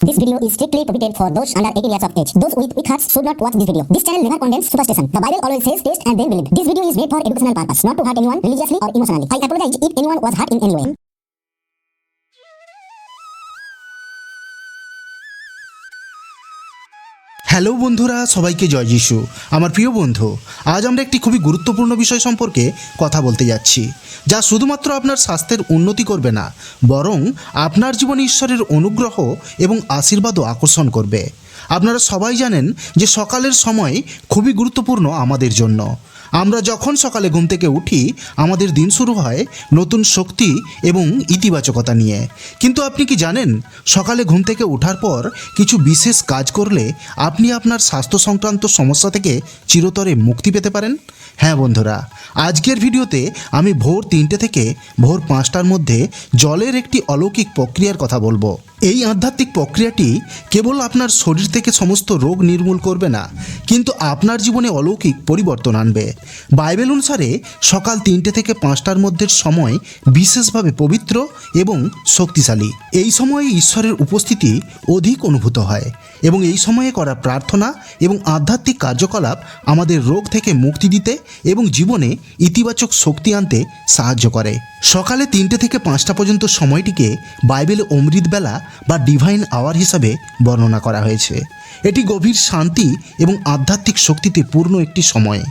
This video is strictly prohibited for those under 18 years of age. Those with weak hearts should not watch this video. This channel never condemns superstition. The Bible always says taste and then believe. This video is made for educational purpose, not to hurt anyone religiously or emotionally. I apologize if anyone was hurt in any way. Hello বন্ধুরা, সবাইকে জয় যিশু। আমার প্রিয় বন্ধু, আজ আমরা একটি খুবই গুরুত্বপূর্ণ বিষয় সম্পর্কে কথা বলতে যাচ্ছি, যা শুধুমাত্র আপনার স্বাস্থ্যের উন্নতি করবে না, বরং আপনার জীবনে ঈশ্বরের অনুগ্রহ এবং আশীর্বাদও আকর্ষণ করবে। আপনারা সবাই জানেন যে সকালের সময় খুবই গুরুত্বপূর্ণ আমাদের জন্য। আমরা যখন সকালে ঘুম থেকে উঠি, আমাদের দিন শুরু হয় নতুন শক্তি এবং ইতিবাচকতা নিয়ে। কিন্তু আপনি কি জানেন, সকালে ঘুম থেকে ওঠার পর কিছু বিশেষ কাজ করলে আপনি আপনার স্বাস্থ্য সংক্রান্ত সমস্যা থেকে চিরতরে মুক্তি পেতে পারেন? হ্যাঁ বন্ধুরা, আজকের ভিডিওতে আমি ভোর তিনটে থেকে ভোর পাঁচটার মধ্যে জলের একটি অলৌকিক প্রক্রিয়ার কথা বলব। এই আধ্যাত্মিক প্রক্রিয়াটি কেবল আপনার শরীর থেকে সমস্ত রোগ নির্মূল করবে না, কিন্তু আপনার জীবনে অলৌকিক পরিবর্তন আনবে। বাইবেল অনুসারে সকাল তিনটে থেকে পাঁচটার মধ্যে সময় বিশেষভাবে পবিত্র এবং শক্তিশালী। এই সময়ে ঈশ্বরের উপস্থিতি অধিক অনুভূত হয় এবং এই সময়ে করা প্রার্থনা এবং আধ্যাত্মিক কার্যকলাপ আমাদের রোগ থেকে মুক্তি দিতে এবং জীবনে ইতিবাচক শক্তি আনতে সাহায্য করে। সকালে তিনটে থেকে পাঁচটা পর্যন্ত সময়টিকে বাইবেলে অমৃত বেলা বা ডিভাইন আওয়ার হিসাবে বর্ণনা করা হয়েছে। এটি গভীর শান্তি এবং আধ্যাত্মিক শক্তিতে পূর্ণ একটি সময়।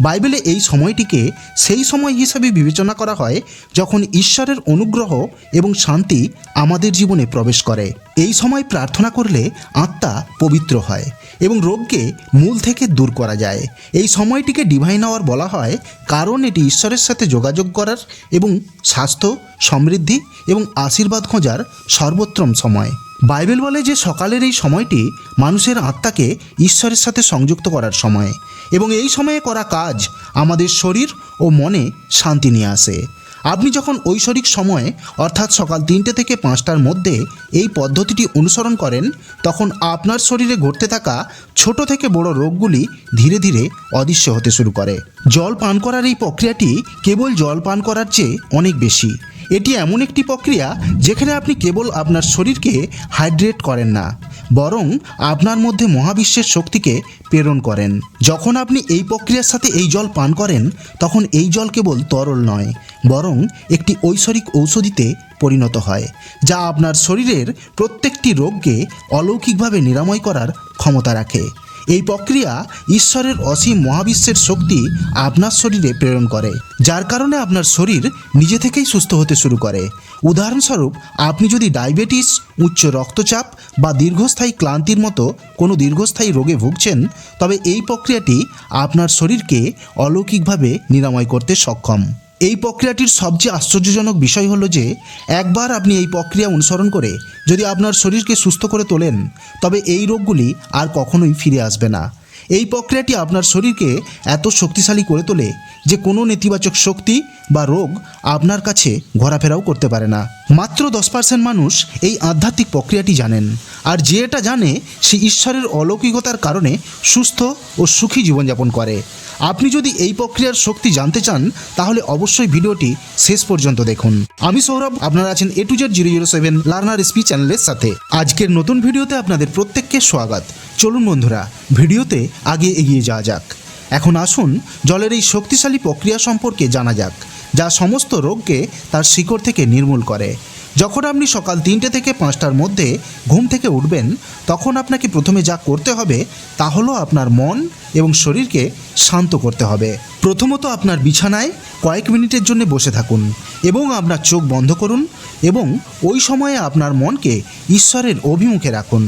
বাইবেলে এই সময়টিকে সেই সময় হিসাবে বিবেচনা করা হয় যখন ঈশ্বরের অনুগ্রহ এবং শান্তি আমাদের জীবনে প্রবেশ করে। এই সময় প্রার্থনা করলে আত্মা পবিত্র হয় এবং রোগকে মূল থেকে দূর করা যায়। এই সময়টিকে ডিভাইন আওয়ার বলা হয়, কারণ এটি ঈশ্বরের সাথে যোগাযোগ করার এবং স্বাস্থ্য, সমৃদ্ধি এবং আশীর্বাদ খোঁজার সর্বোত্তম সময়। বাইবেল বলে যে সকালের এই সময়টি মানুষের আত্মাকে ঈশ্বরের সাথে সংযুক্ত করার সময় এবং এই সময়ে করা কাজ আমাদের শরীর ও মনে শান্তি নিয়ে আসে। আপনি যখন ঐশ্বরিক সময়, অর্থাৎ সকাল তিনটে থেকে পাঁচটার মধ্যে এই পদ্ধতিটি অনুসরণ করেন, তখন আপনার শরীরে ঘটতে থাকা ছোট থেকে বড় রোগগুলি ধীরে ধীরে অদৃশ্য হতে শুরু করে। জল পান করার এই প্রক্রিয়াটি কেবল জল পান করার চেয়ে অনেক বেশি। এটি এমন একটি প্রক্রিয়া যেখানে আপনি কেবল আপনার শরীরকে হাইড্রেট করেন না, বরং আপনার মধ্যে মহাবিশ্বের শক্তিকে প্রেরণ করেন। যখন আপনি এই প্রক্রিয়ার সাথে এই জল পান করেন, তখন এই জল কেবল তরল নয়, বরং একটি ঐশ্বরিক ঔষধিতে পরিণত হয়, যা আপনার শরীরের প্রত্যেকটি রোগকে অলৌকিকভাবে নিরাময় করার ক্ষমতা রাখে। এই প্রক্রিয়া ঈশ্বরের অসীম মহাবিশ্বের শক্তি আপনার শরীরে প্রেরণ করে, যার কারণে আপনার শরীর নিজে থেকেই সুস্থ হতে শুরু করে। উদাহরণস্বরূপ, আপনি যদি ডায়াবেটিস, উচ্চ রক্তচাপ বা দীর্ঘস্থায়ী ক্লান্তির মতো কোনো দীর্ঘস্থায়ী রোগে ভুগছেন, তবে এই প্রক্রিয়াটি আপনার শরীরকে অলৌকিকভাবে নিরাময় করতে সক্ষম। এই প্রক্রিয়াটির সবচেয়ে আশ্চর্যজনক বিষয় হলো যে, একবার আপনি এই প্রক্রিয়া অনুসরণ করে যদি আপনার শরীরকে সুস্থ করে তোলেন, তবে এই রোগগুলি আর কখনোই ফিরে আসবে না। এই প্রক্রিয়াটি আপনার শরীরকে এত শক্তিশালী করে তোলে যে কোনো নেতিবাচক শক্তি বা রোগ আপনার কাছে ঘোরাফেরাও করতে পারে না। মাত্র দশ পার্সেন্ট মানুষ এই আধ্যাত্মিক প্রক্রিয়াটি জানেন। আর যে এটা জানে, সে ঈশ্বরের অলৌকিকতার কারণে সুস্থ ও সুখী জীবনযাপন করে। আপনি যদি এই প্রক্রিয়ার শক্তি জানতে চান, তাহলে অবশ্যই ভিডিওটি শেষ পর্যন্ত দেখুন। আমি সৌরভ, আপনারা আছেন A to Z zero zero seven learner স্পি চ্যানেলের সাথে। আজকের নতুন ভিডিওতে আপনাদের প্রত্যেককে স্বাগত। চলুন বন্ধুরা, ভিডিওতে আগে এগিয়ে যাওয়া যাক। এখন আসুন, জলের এই শক্তিশালী প্রক্রিয়া সম্পর্কে জানা যাক। যা সমস্ত রোগকে তার শিকড় থেকে নির্মূল করে। যখন আপনি সকাল তিনটে থেকে পাঁচটার মধ্যে ঘুম থেকে উঠবেন, তখন আপনাকে প্রথমে যা করতে হবে তা হলো আপনার মন এবং শরীরকে শান্ত করতে হবে। প্রথমত আপনার বিছানায় কয়েক মিনিটের জন্য বসে থাকুন এবং আপনার চোখ বন্ধ করুন এবং ওই সময়ে আপনার মনকে ঈশ্বরের অভিমুখে রাখুন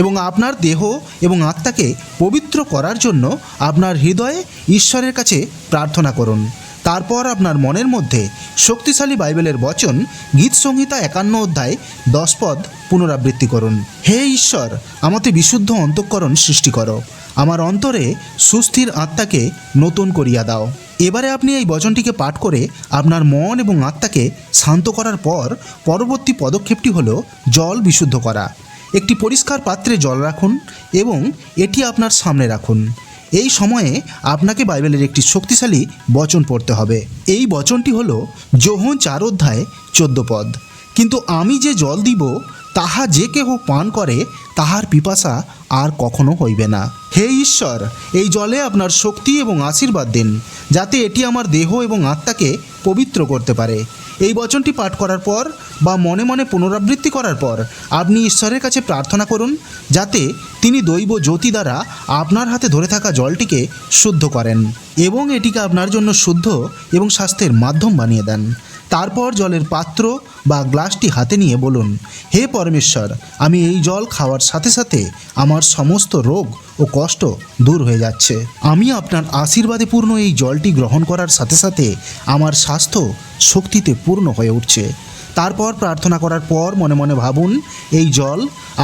এবং আপনার দেহ এবং আত্মাকে পবিত্র করার জন্য আপনার হৃদয়ে ঈশ্বরের কাছে প্রার্থনা করুন। তারপর আপনার মনের মধ্যে শক্তিশালী বাইবেলের বচন, গীত সংহিতা একান্ন অধ্যায় দশ পদ পুনরাবৃত্তি করুন। হে ঈশ্বর আমাতে বিশুদ্ধ অন্তঃকরণ সৃষ্টি করো। আমার অন্তরে সুস্থির আত্মাকে নতুন করিয়া দাও। এবারে আপনি এই বচনটিকে পাঠ করে আপনার মন এবং আত্মাকে শান্ত করার পর পরবর্তী পদক্ষেপটি হল জল বিশুদ্ধ করা। একটি পরিষ্কার পাত্রে জল রাখুন এবং এটি আপনার সামনে রাখুন। এই সময়ে আপনাকে বাইবেলের একটি শক্তিশালী বচন পড়তে হবে। এই বচনটি হল যোহন চার অধ্যায় চোদ্দ পদ। কিন্তু আমি যে জল দিব, তাহা যে কেহ পান করে, তাহার পিপাসা আর কখনো হইবে না। হে ঈশ্বর, এই জলে আপনার শক্তি এবং আশীর্বাদ দিন, যাতে এটি আমার দেহ এবং আত্মাকে পবিত্র করতে পারে। এই বচনটি পাঠ করার পর বা মনে মনে পুনরাবৃত্তি করার পর আপনি ঈশ্বরের কাছে প্রার্থনা করুন যাতে তিনি দৈব জ্যোতি দ্বারা আপনার হাতে ধরে থাকা জলটিকে শুদ্ধ করেন এবং এটিকে আপনার জন্য শুদ্ধ এবং স্বাস্থ্যের মাধ্যম বানিয়ে দেন। তারপর জলের পাত্র বা গ্লাসটি হাতে নিয়ে বলুন, হে পরমেশ্বর, আমি এই জল খাওয়ার সাথে সাথে আমার সমস্ত রোগ ও কষ্ট দূর হয়ে যাচ্ছে। আমি আপনার আশীর্বাদে পূর্ণ এই জলটি গ্রহণ করার সাথে সাথে আমার স্বাস্থ্য শক্তিতে পূর্ণ হয়ে উঠছে। তারপর প্রার্থনা করার পর মনে মনে ভাবুন, এই জল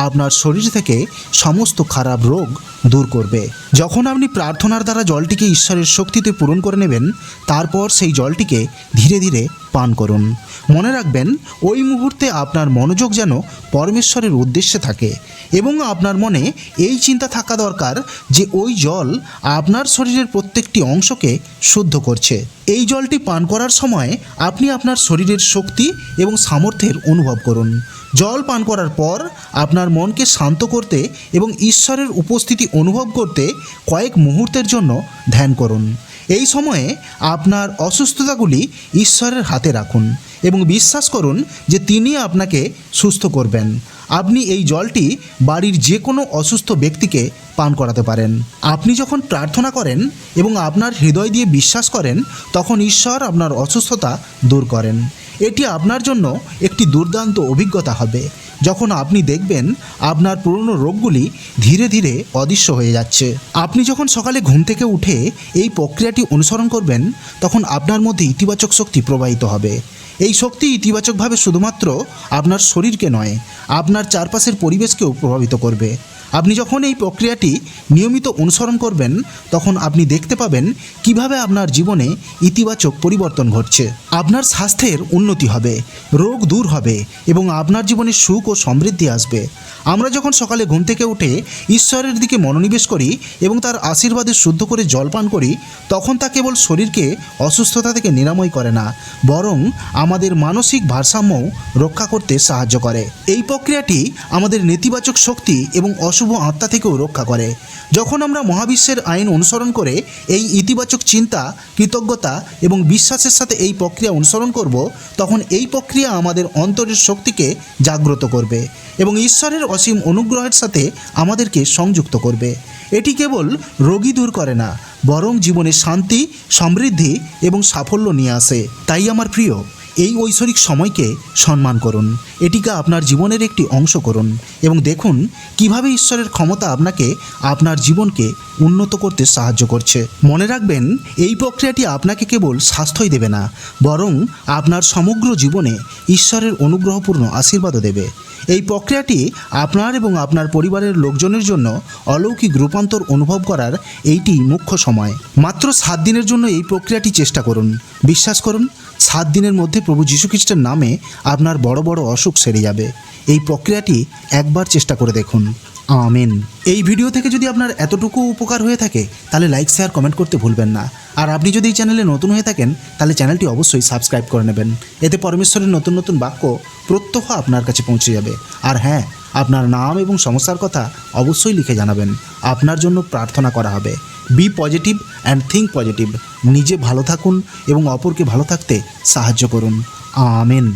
আপনার শরীর থেকে সমস্ত খারাপ রোগ দূর করবে। যখন আপনি প্রার্থনার দ্বারা জলটিকে ঈশ্বরের শক্তিতে পূরণ করে নেবেন, তারপর সেই জলটিকে ধীরে ধীরে পান করুন। মনে রাখবেন, ওই মুহূর্তে আপনার মনোযোগ যেন পরমেশ্বরের উদ্দেশ্যে থাকে এবং আপনার মনে এই চিন্তা থাকা দরকার যে ওই জল আপনার শরীরের প্রত্যেকটি অংশকে শুদ্ধ করছে। এই জলটি পান করার সময় আপনি আপনার শরীরের শক্তি এবং সামর্থ্যের অনুভব করুন। জল পান করার পর আপনার মনকে শান্ত করতে এবং ঈশ্বরের উপস্থিতি অনুভব করতে কয়েক মুহূর্তের জন্য ধ্যান করুন। এই সময়ে আপনার অসুস্থতাগুলি ঈশ্বরের হাতে রাখুন এবং বিশ্বাস করুন যে তিনি আপনাকে সুস্থ করবেন। আপনি এই জলটি বাড়ির যে কোনো অসুস্থ ব্যক্তিকে পান করাতে পারেন। আপনি যখন প্রার্থনা করেন এবং আপনার হৃদয় দিয়ে বিশ্বাস করেন, তখন ঈশ্বর আপনার অসুস্থতা দূর করেন। এটি আপনার জন্য একটি দুর্দান্ত অভিজ্ঞতা হবে। যখন আপনি দেখবেন আপনার পুরনো রোগগুলি ধীরে ধীরে অদৃশ্য হয়ে যাচ্ছে। আপনি যখন সকালে ঘুম থেকে উঠে এই প্রক্রিয়াটি অনুসরণ করবেন, তখন আপনার মধ্যে ইতিবাচক শক্তি প্রবাহিত হবে। এই শক্তি ইতিবাচকভাবে শুধুমাত্র আপনার শরীরকে নয়, আপনার চারপাশের পরিবেশকেও প্রভাবিত করবে। আপনি যখন এই প্রক্রিয়াটি নিয়মিত অনুসরণ করবেন, তখন আপনি দেখতে পাবেন কীভাবে আপনার জীবনে ইতিবাচক পরিবর্তন ঘটছে। আপনার স্বাস্থ্যের উন্নতি হবে, রোগ দূর হবে এবং আপনার জীবনে সুখ ও সমৃদ্ধি আসবে। আমরা যখন সকালে ঘুম থেকে উঠে ঈশ্বরের দিকে মনোনিবেশ করি এবং তার আশীর্বাদে শুদ্ধ করে জল পান করি, তখন তা কেবল শরীরকে অসুস্থতা থেকে নিরাময় করে না, বরং আমাদের মানসিক ভারসাম্যও রক্ষা করতে সাহায্য করে। এই প্রক্রিয়াটি আমাদের নেতিবাচক শক্তি এবং অশুভ আত্মা থেকেও রক্ষা করে। যখন আমরা মহাবিশ্বের আইন অনুসরণ করে এই ইতিবাচক চিন্তা, কৃতজ্ঞতা এবং বিশ্বাসের সাথে এই প্রক্রিয়া অনুসরণ করব, তখন এই প্রক্রিয়া আমাদের অন্তরের শক্তিকে জাগ্রত করবে এবং ঈশ্বরের অসীম অনুগ্রহের সাথে আমাদেরকে সংযুক্ত করবে। এটি কেবল রোগী দূর করে না, বরং জীবনে শান্তি, সমৃদ্ধি এবং সাফল্য নিয়ে আসে। তাই আমার প্রিয় এই ঐশ্বরিক সময়কে সম্মান করুন। এটিকে আপনার জীবনের একটি অংশ করুন এবং দেখুন কীভাবে ঈশ্বরের ক্ষমতা আপনাকে আপনার জীবনকে উন্নত করতে সাহায্য করছে। মনে রাখবেন, এই প্রক্রিয়াটি আপনাকে কেবল স্বাস্থ্যই দেবে না, বরং আপনার সমগ্র জীবনে ঈশ্বরের অনুগ্রহপূর্ণ আশীর্বাদও দেবে। এই প্রক্রিয়াটি আপনার এবং আপনার পরিবারের লোকজনের জন্য অলৌকিক রূপান্তর অনুভব করার এইটি মুখ্য সময়। মাত্র সাত দিনের জন্য এই প্রক্রিয়াটি চেষ্টা করুন। বিশ্বাস করুন, সাত দিনের মধ্যে প্রভু যীশুখ্রিস্টের নামে আপনার বড় বড় অসুখ সেরে যাবে। এই প্রক্রিয়াটি একবার চেষ্টা করে দেখুন। আমেন। এই ভিডিও থেকে যদি আপনার এতটুকু উপকার হয়ে থাকে, তাহলে লাইক শেয়ার কমেন্ট করতে ভুলবেন না। আর আপনি যদি এই চ্যানেলে নতুন হয়ে থাকেন, তাহলে চ্যানেলটি অবশ্যই সাবস্ক্রাইব করে নেবেন। এতে পরমেশ্বরের নতুন নতুন বাক্য, প্রত্যহ আপনার কাছে পৌঁছে যাবে। আর হ্যাঁ আপনার নাম এবং সমস্যার কথা অবশ্যই লিখে জানাবেন। আপনার জন্য প্রার্থনা করা হবে। Be positive and think positive নিজে ভালো থাকুন এবং অপরকে ভালো থাকতে সাহায্য করুন। আমেন।